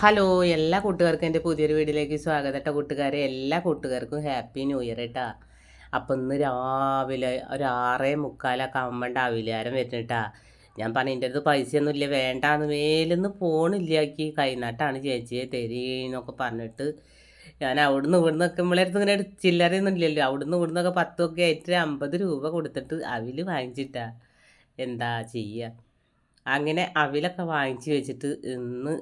Hello എല്ലാ കൂട്ടുകാർക്കും എന്റെ പുതിയൊരു വീഡിയോയിലേക്ക് സ്വാഗതം കേട്ടോ കൂട്ടുകാരെ. എല്ലാ കൂട്ടുകാർക്കും ഹാപ്പി ന്യൂ ഇയർ കേട്ടാ അപ്പം ഇന്ന് രാവിലെ ഒരു ആറേ മുക്കാലൊക്കെ ആകുമ്പോണ്ട് അവിലാരം വരുന്നിട്ടാ ഞാൻ പറഞ്ഞു എന്റെ അടുത്ത് പൈസയൊന്നും ഇല്ല വേണ്ടാന്ന് മേലൊന്ന് ഫോണില്ലാക്കി കൈനാട്ടാണ് ചേച്ചിയെ തരീന്നൊക്കെ പറഞ്ഞിട്ട് ഞാൻ അവിടുന്ന് ഇവിടുന്ന് ഒക്കെ നമ്മളടുത്ത് ഇങ്ങനെ ചില്ലറയൊന്നും ഇല്ലല്ലോ. അവിടുന്ന് ഇവിടുന്നൊക്കെ പത്തൊക്കെ ആയിട്ട് അമ്പത് രൂപ കൊടുത്തിട്ട് അവിൽ വാങ്ങിച്ചിട്ടാ. എന്താ ചെയ്യുക അങ്ങനെ അവിലൊക്കെ വാങ്ങിച്ച് വെച്ചിട്ട് ഇന്ന്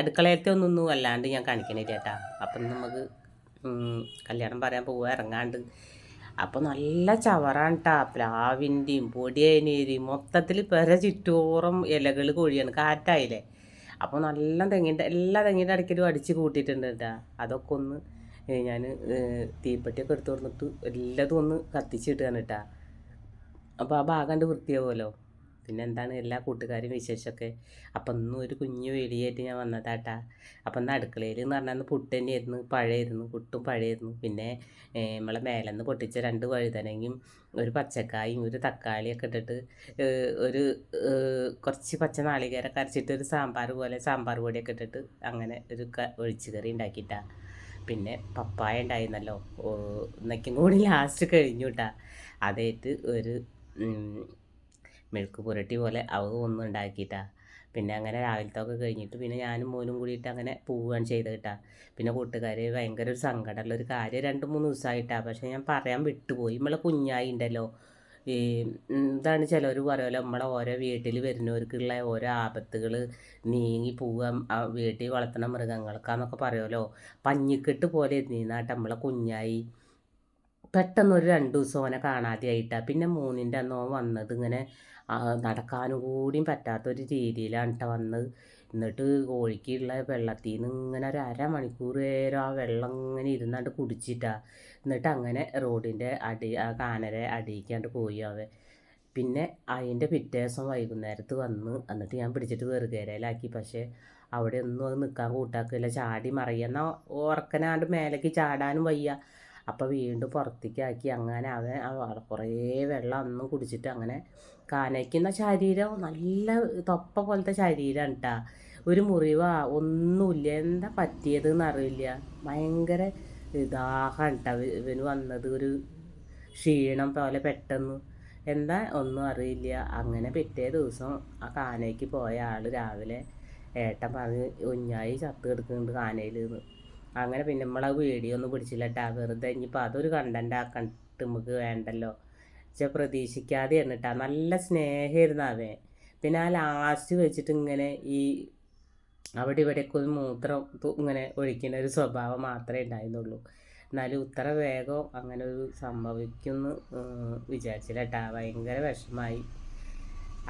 അടുക്കളയത്തെ ഒന്നൊന്നും അല്ലാണ്ട് ഞാൻ കാണിക്കണേ ചേട്ടാ അപ്പം നമുക്ക് കല്യാണം പറയാൻ പോവുക ഇറങ്ങാണ്ട്. അപ്പോൾ നല്ല ചവറാണ് കേട്ടാ പ്ലാവിന്റെയും പൊടിയനേരിയും മൊത്തത്തിൽ പെര ചുറ്റോറും ഇലകൾ കൊഴിയാണ് കാറ്റായില്ലേ? അപ്പോൾ നല്ല തെങ്ങിന്റെ എല്ലാ തെങ്ങിന്റെ ഇടയ്ക്കലും അടിച്ച് കൂട്ടിയിട്ടുണ്ട് കേട്ടാ. അതൊക്കെ ഒന്ന് ഞാൻ തീപ്പെട്ടിയൊക്കെ എടുത്ത് കൊടുത്തിട്ട് എല്ലാതും ഒന്ന് കത്തിച്ചിട്ടാണ് കേട്ടാ അപ്പോൾ ആ ഭാഗം കണ്ട് വൃത്തിയാവുമല്ലോ? പിന്നെ എന്താണ് എല്ലാ കൂട്ടുകാരും വിശേഷമൊക്കെ. അപ്പം ഇന്നും ഒരു കുഞ്ഞു വെളിയായിട്ട് ഞാൻ വന്നതാട്ടാ. അപ്പം ഇന്ന് അടുക്കളയിൽ എന്ന് പറഞ്ഞാൽ പുട്ട് തന്നെയായിരുന്നു പഴമായിരുന്നു പുട്ടും പഴമായിരുന്നു പിന്നെ നമ്മളെ മേലെന്ന് പൊട്ടിച്ച രണ്ട് വഴുതനങ്ങയും ഒരു പച്ചക്കായും ഒരു തക്കാളിയൊക്കെ ഇട്ടിട്ട് ഒരു കുറച്ച് പച്ച നാളികേര അരച്ചിട്ട് ഒരു സാമ്പാർ പോലെ സാമ്പാർ പൊടിയൊക്കെ ഇട്ടിട്ട് അങ്ങനെ ഒരു ക ഒഴിച്ച് കറി ഉണ്ടാക്കിയിട്ടാ. പിന്നെ പപ്പായ ഉണ്ടായിരുന്നല്ലോ. ഓ, ഇന്നേക്കും കൂടി ലാസ്റ്റ് കഴിഞ്ഞു കേട്ടാ അതായിട്ട് ഒരു മെഴുക്ക് പുരട്ടി പോലെ അവ ഒന്നും ഉണ്ടാക്കിയിട്ടാ. പിന്നെ അങ്ങനെ രാവിലത്തെ ഒക്കെ കഴിഞ്ഞിട്ട് പിന്നെ ഞാനും മോനും കൂടിയിട്ട് അങ്ങനെ പോവുകയാണ് ചെയ്ത് കേട്ടാ പിന്നെ കൂട്ടുകാർ ഭയങ്കര ഒരു സങ്കടമുള്ള ഒരു കാര്യം രണ്ട് മൂന്ന് ദിവസമായിട്ടാ. പക്ഷേ ഞാൻ പറയാൻ വിട്ടുപോയി. നമ്മളെ കുഞ്ഞായി ഉണ്ടല്ലോ. ഈ ഇതാണ് ചിലർ പറയുമല്ലോ നമ്മളെ ഓരോ വീട്ടിൽ വരുന്നവർക്കുള്ള ഓരോ ആപത്തുകൾ നീങ്ങി പോവുക ആ വീട്ടിൽ വളർത്തുന്ന മൃഗങ്ങൾക്കാന്നൊക്കെ പറയുമല്ലോ. പഞ്ഞിക്കെട്ട് പോലെ നീന്നാട്ട് നമ്മളെ കുഞ്ഞായി. പെട്ടെന്ന് ഒരു രണ്ട് ദിവസം ഓനെ കാണാതെയായിട്ടാ. പിന്നെ മൂന്നിന്റെ അന്ന് ഓൻ വന്നത് ഇങ്ങനെ നടക്കാനും പറ്റാത്തൊരു രീതിയിലാണ് കേട്ടോ വന്നത്. എന്നിട്ട് കോഴിക്കുള്ള വെള്ളത്തിൽ നിന്ന് ഇങ്ങനെ ഒരു അരമണിക്കൂർ നേരം ആ വെള്ളം ഇങ്ങനെ ഇരുന്നാണ്ട് കുടിച്ചിട്ടാ. എന്നിട്ട് അങ്ങനെ റോഡിന്റെ അടി ആ കാനരെ അടിയിക്കാണ്ട് പോയി അവൻ. പിന്നെ അതിന്റെ പിറ്റേ ദിവസം വൈകുന്നേരത്ത് വന്ന് എന്നിട്ട് ഞാൻ പിടിച്ചിട്ട് വെറുകേരയിലാക്കി പക്ഷേ അവിടെ ഒന്നും അത് നിൽക്കാൻ കൂട്ടാക്കില്ല. ചാടി മറിയുന്ന ഉറക്കനാണ്ട് മേലേക്ക് ചാടാനും വയ്യ. അപ്പോൾ വീണ്ടും പുറത്തേക്ക് ആക്കി അങ്ങനെ അവൻ കുറേ വെള്ളം അന്നും കുടിച്ചിട്ട് അങ്ങനെ കാനയ്ക്കുന്ന ശരീരം നല്ല തൊപ്പ പോലത്തെ ശരീരമാണ് കേട്ടാ ഒരു മുറിവാ. ഒന്നുമില്ല എന്താ പറ്റിയതെന്ന് അറിയില്ല. ഭയങ്കര ദാഹം കേട്ടോ ഇവന് വന്നത്. ഒരു ക്ഷീണം പോലെ പെട്ടെന്ന്. എന്താ ഒന്നും അറിയില്ല. അങ്ങനെ പിറ്റേ ദിവസം ആ കാനയ്ക്ക് പോയ ആൾ രാവിലെ ഏട്ടൻ പറഞ്ഞ് കുഞ്ഞായി ചത്ത് കിടക്കുന്നുണ്ട് കാനയിൽ അങ്ങനെ പിന്നെ നമ്മളെ വീഡിയോ ഒന്നും പിടിച്ചില്ല കേട്ടാ വെറുതെ ഇനിയിപ്പോൾ അതൊരു കണ്ടന്റ് ആക്കണ്ടിട്ട് നമുക്ക് വേണ്ടല്ലോ. പക്ഷെ പ്രതീക്ഷിക്കാതെ എന്നിട്ടാ നല്ല സ്നേഹമായിരുന്നു അവൻ. പിന്നെ ആ ലാസ്റ്റ് വെച്ചിട്ട് ഇങ്ങനെ ഈ അവിടെ ഇവിടെയൊക്കെ ഒരു മൂത്രം ഇങ്ങനെ ഒഴിക്കുന്ന ഒരു സ്വഭാവം മാത്രമേ ഉണ്ടായിരുന്നുള്ളൂ. എന്നാലും ഇത്ര വേഗം അങ്ങനെ ഒരു സംഭവിക്കുമെന്ന് വിചാരിച്ചില്ല കേട്ടാ ഭയങ്കര വിഷമായി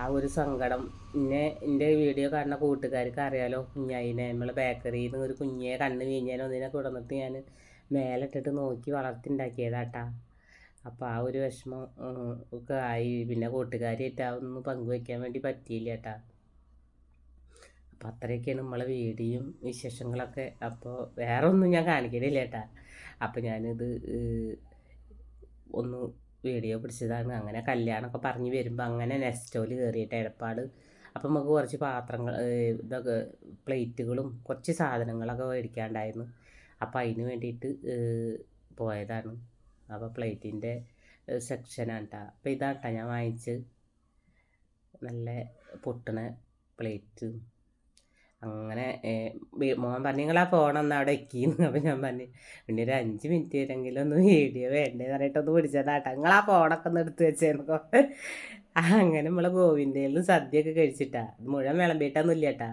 ആ ഒരു സങ്കടം. പിന്നെ എന്റെ വീഡിയോ കാണുന്ന കൂട്ടുകാർക്ക് അറിയാലോ കുഞ്ഞായിനെ. നമ്മൾ ബേക്കറിയിൽ നിന്ന് ഒരു കുഞ്ഞിയെ കണ്ണ് വീഞ്ഞാലോ ഒന്നിനെ കൊടുന്നിട്ട് ഞാൻ മേലിട്ടിട്ട് നോക്കി വളർത്തിണ്ടാക്കിയതാട്ടാ. അപ്പോൾ ആ ഒരു വിഷമം ഒക്കെ ആയി. പിന്നെ കൂട്ടുകാരിയായിട്ട് അതൊന്നും പങ്കുവയ്ക്കാൻ വേണ്ടി പറ്റിയില്ല കേട്ടാ അപ്പോൾ അത്രയൊക്കെയാണ് നമ്മളെ വീഡിയോയും വിശേഷങ്ങളൊക്കെ. അപ്പോൾ വേറെ ഒന്നും ഞാൻ കാണിക്കണില്ല കേട്ടാ അപ്പോൾ ഞാനിത് ഒന്ന് വീഡിയോ പിടിച്ചതാണ്. അങ്ങനെ കല്യാണമൊക്കെ പറഞ്ഞ് വരുമ്പോൾ അങ്ങനെ നെസ്റ്റോയിൽ കയറിയിട്ട് എടപ്പാട് അപ്പം നമുക്ക് കുറച്ച് പാത്രങ്ങൾ ഇതൊക്കെ പ്ലേറ്റുകളും കുറച്ച് സാധനങ്ങളൊക്കെ മേടിക്കാണ്ടായിരുന്നു. അപ്പോൾ അതിന് വേണ്ടിയിട്ട് പോയതാണ്. അപ്പോൾ പ്ലേറ്റിന്റെ സെക്ഷനാണ് കേട്ടോ അപ്പോൾ ഇതാണ് കേട്ടോ ഞാൻ വാങ്ങിച്ച് നല്ല പൊട്ടണ പ്ലേറ്റ്. അങ്ങനെ മോൻ പറഞ്ഞു ആ ഫോൺ അവിടെ എക്കിന്ന് അപ്പം ഞാൻ പറഞ്ഞു പിന്നെ ഒരു അഞ്ച് മിനിറ്റ് വരെങ്കിലും ഒന്ന് വീഡിയോ വേണ്ടേ പറഞ്ഞിട്ടൊന്ന് പിടിച്ചതാട്ടാ നിങ്ങൾ ആ ഫോണൊക്കെ ഒന്ന് എടുത്ത് വെച്ചേന്നൊക്കെ അങ്ങനെ നമ്മളെ ഗോവിന്ദയിൽ നിന്ന് സദ്യയൊക്കെ കഴിച്ചിട്ടാ. മുഴുവൻ വിളമ്പിയിട്ടൊന്നും ഇല്ല കേട്ടാ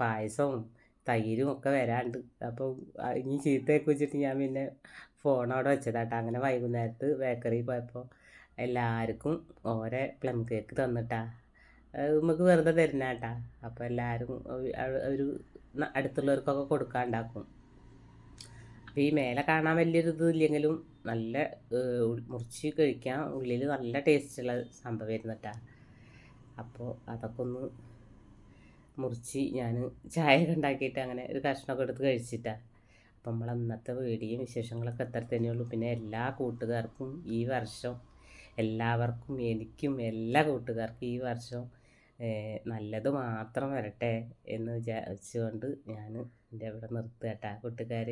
പായസവും തൈരും ഒക്കെ വരാണ്ട്. അപ്പോൾ ഇനി ചീത്തയൊക്കെ വെച്ചിട്ട് ഞാൻ പിന്നെ ഫോൺ അവിടെ വെച്ചതാട്ടാ. അങ്ങനെ വൈകുന്നേരത്ത് ബേക്കറിയിൽ പോയപ്പോൾ എല്ലാവർക്കും ഓരോ പ്ലം കേക്ക് തന്നിട്ടാ. നമുക്ക് വെറുതെ തരുന്ന കേട്ടാ അപ്പോൾ എല്ലാവരും ഒരു- അടുത്തുള്ളവർക്കൊക്കെ കൊടുക്കാണ്ടാക്കും. അപ്പോൾ ഈ മേലെ കാണാൻ വലിയൊരു ഇത് ഇല്ലെങ്കിലും നല്ല മുറിച്ച് കഴിക്കാൻ ഉള്ളിൽ നല്ല ടേസ്റ്റുള്ള സംഭവം കേട്ടാ അപ്പോൾ അതൊക്കെ ഒന്ന് മുറിച്ച് ഞാൻ ചായ ഉണ്ടാക്കിയിട്ട് അങ്ങനെ ഒരു കഷ്ണമൊക്കെ എടുത്ത് കഴിച്ചിട്ടാ. അപ്പം നമ്മൾ അന്നത്തെ വീഡിയോയും വിശേഷങ്ങളൊക്കെ എത്ര തന്നെയുള്ളൂ പിന്നെ എല്ലാ കൂട്ടുകാർക്കും ഈ വർഷം എല്ലാവർക്കും എനിക്കും എല്ലാ കൂട്ടുകാർക്കും ഈ വർഷം നല്ലത് മാത്രം വരട്ടെ എന്ന് വിചാരിച്ചുകൊണ്ട് ഞാൻ എന്റെ ഇവിടെ നിർത്തുക കേട്ടോ കൂട്ടുകാർ